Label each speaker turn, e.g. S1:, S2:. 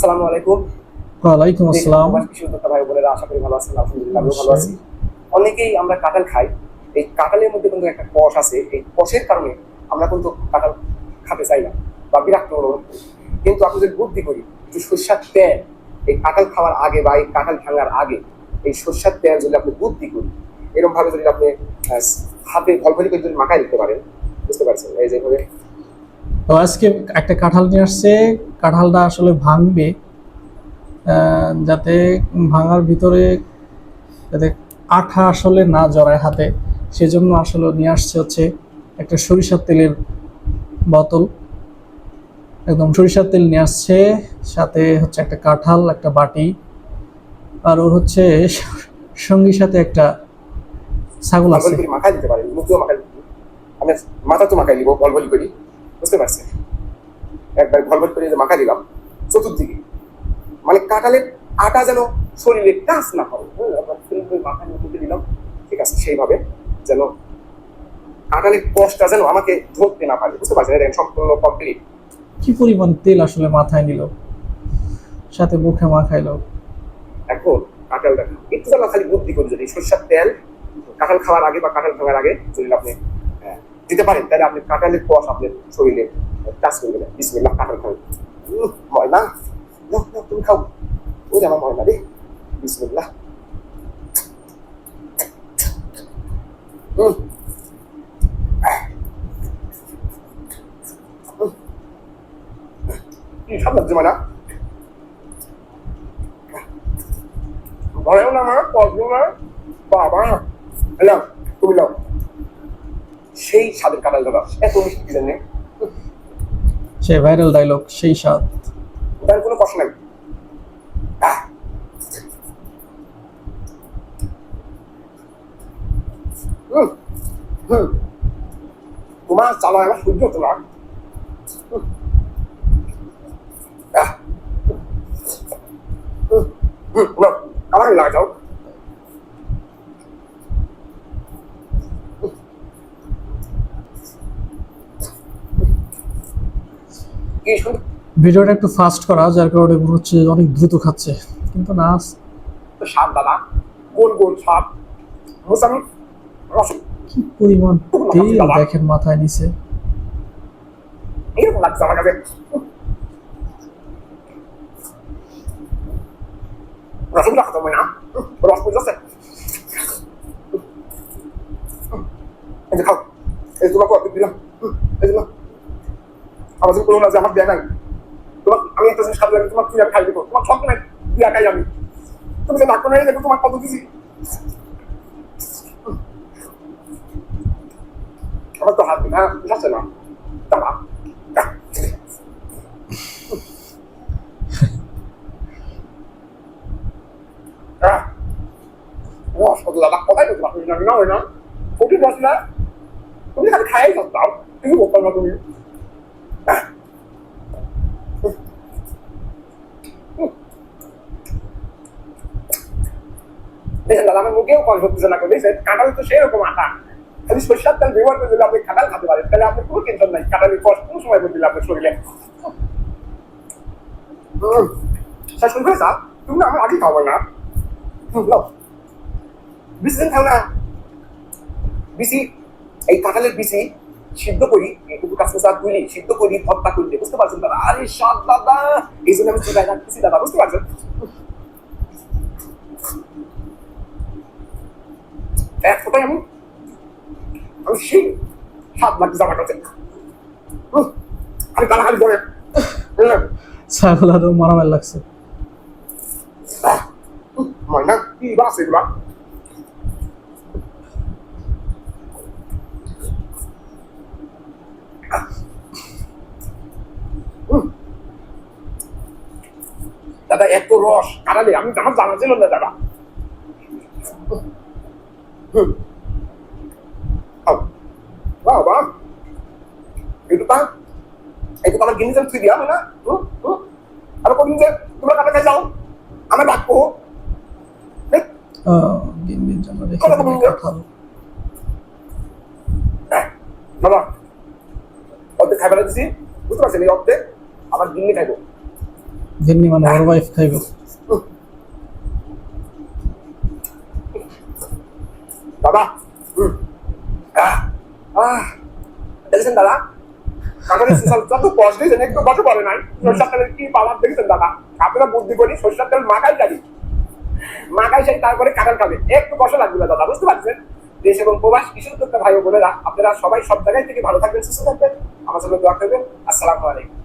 S1: আসসালামু আলাইকুম।
S2: ওয়ালাইকুম আসসালাম।
S1: কৃষি উদ্যোক্তা ভাই বোনেরা আশা করি ভালো আছেন আলহামদুলিল্লাহ ভালো আছি। অনেকেই আমরা কাঁঠাল খাই। এই কাঁঠালের মধ্যে কিন্তু একটা কষ আছে। এই কষের কারণে আমরা কিন্তু কাঁঠাল খেতে চাই না বা বিরক্ত অনুভব কিন্তু আপনি যদি বুদ্ধি করি একটু সর্ষার তেল এই কাঁঠাল খাওয়ার আগে বা এই কাঁঠাল ভাঙার আগে এই সর্ষার তেল যদি আপনি বুদ্ধি করি এরকম ভাবে যদি আপনি হাতে ভলভলি করে যদি মাখায় দিতে পারেন বুঝতে পারছেন? এই যেভাবে
S2: তো আজকে একটা কাঁঠাল নিয়ে আসছে। কাঁঠালটা আসলে ভাঙবে যাতে ভাঙার ভিতরে যাতে আঠা আসলে না জড়ায় হাতে। সেজন্য আসলে নিয়ে আসছে হচ্ছে একটা সরিষার তেলের বোতল। একদম সরিষার তেল নিয়ে আসছে, সাথে হচ্ছে একটা কাঁঠাল, একটা বাটি। আর ওর হচ্ছে সঙ্গীর সাথে একটা ছাগল আছে।
S1: মাখায় দিতে পারেন মুখেও আমি মাথা তো মাখাই দিব ভলভলি করি। বুঝতে পারছেন? একবার ভলভল করে মাখা দিলাম চতুর্দিকে। মানে কাঁঠালের আটা যেন শরীরে টাচ না করে হ্যাঁ, করে নিয়ে দিলাম। ঠিক আছে সেইভাবে যেন কাঁঠালের কষ্টটা যেন আমাকে ধরতে না পারে। বুঝতে পারছেন? এটা সম্পূর্ণ কমপ্লিট
S2: কি পরিমাণ তেল আসলে মাথায় নিল? সাথে মুখে মাখাইলো।
S1: এখন কাঁঠাল দেখা। একটু খালি বুদ্ধি করে যদি সরষের তেল কাঁঠাল খাওয়ার আগে বা কাঁঠাল খাওয়ার আগে যদি আপনি আহ, দিতে পারেন তাহলে আপনি কাঁঠালের কষ আপনার শরীরে টাচ করে দেবেন বিসমিল্লাহ কাঁঠাল খাবেন উহ, ময়না নাও, নাও, তুমি খাও ওই যে আমার ময়না রে বিসমিল্লাহ উহ। আহ। উহ। কি সব লাগছে ময়না ঘরেও না আমার কষ্ট না বাবা এলাম তুমি নাও সেই স্বাদের কাঁঠাল দাদা এত মিষ্টি কি জানে?
S2: সে ভাইরাল ডায়লগ সেই স্বাদ।
S1: তার কোনো কষ্ট নাই। হুম, হুম। তোমার চালায় আমার সহ্য হতো না হুম। আহ। হুম, হুম, নাও, আমার লাগা যাও কি সুন্দর
S2: ভিডিওটা একটু ফাস্ট করা যার কারণে মনে হচ্ছে অনেক দ্রুত খাচ্ছে। কিন্তু না
S1: সাপ দাদা গোল গোল সাপ?
S2: কি পরিমাণ তেল দেখেন মাথায় নিচে।
S1: এরকম লাগছে আমার কাছে। রসগোল্লা না। রস বুঝতে এই যে খাও এই তোমাকে দিলাম। যদি কোনো না যে আমার দেয় নাই, তোমার আমি একটা জিনিস খাতে তোমার তুই খাই দেবো তোমার সব নাই দিয়া খাই আমি। তুমি যে ডাক্তার হয়ে দেখো, তোমার কত দিছি। আমার তো হাত দিন হ্যাঁ বুঝাচ্ছে না? দাঁড়া। না না না। তুমি খালি খাই যাও কিছু বলতাম না তুমি। দেখেন কাঁঠাল তো সেরকম আটা। সরিষার তেল ব্যবহার করে দিলে আপনি কাঁঠাল পারেন, তাহলে আপনি কোনো টেনশন নাই। কাঁঠালের কষ্ট কোনো সময় করে দিলে আপনার শরীরে। তুমি না আমার আগে খাব না। খাও না। বিসি, এই কাঁঠালের বিসি সিদ্ধ করি একটু কাঁচা তুলি, সিদ্ধ করি বুঝতে পারছেন দাদা? আরে সাত দাদা! এই জন্য আমি দাদা, বুঝতে পারছেন? ফোটাই আমি আমি সেই সাত লাখ জামা কাছে আমি খালি করে
S2: ছাগল আরও মারামার লাগছে।
S1: ময়না কি বাস এগুলা? উম। দাদা এত রস। কাটালে আমি আমার জানা ছিল না দাদা। বাহ বাহ একটু তা একটু আমার গিনি তুই দিয়া না আর কোন যে তোমরা কাটা খাই যাও আমার ডাকবো বাবা অর্ধেক খাইবার দিছি বুঝতে পারছেন এই অর্ধেক আমার গিন্নি খাইবো
S2: ঘেন্নি মানে ওর ওয়াইফ খাইব
S1: আহ, আহ। দেখেছেন দাদা? কি দেখেছেন দাদা? আপনারা বুদ্ধি করি মাখাই মাখাই সারি তারপরে একটু লাগবে না দাদা বুঝতে পারছেন? প্রবাস ভাই আপনারা সবাই সব জায়গায় থেকে ভালো থাকবেন সুস্থ থাকবেন। আমার জন্য দোয়া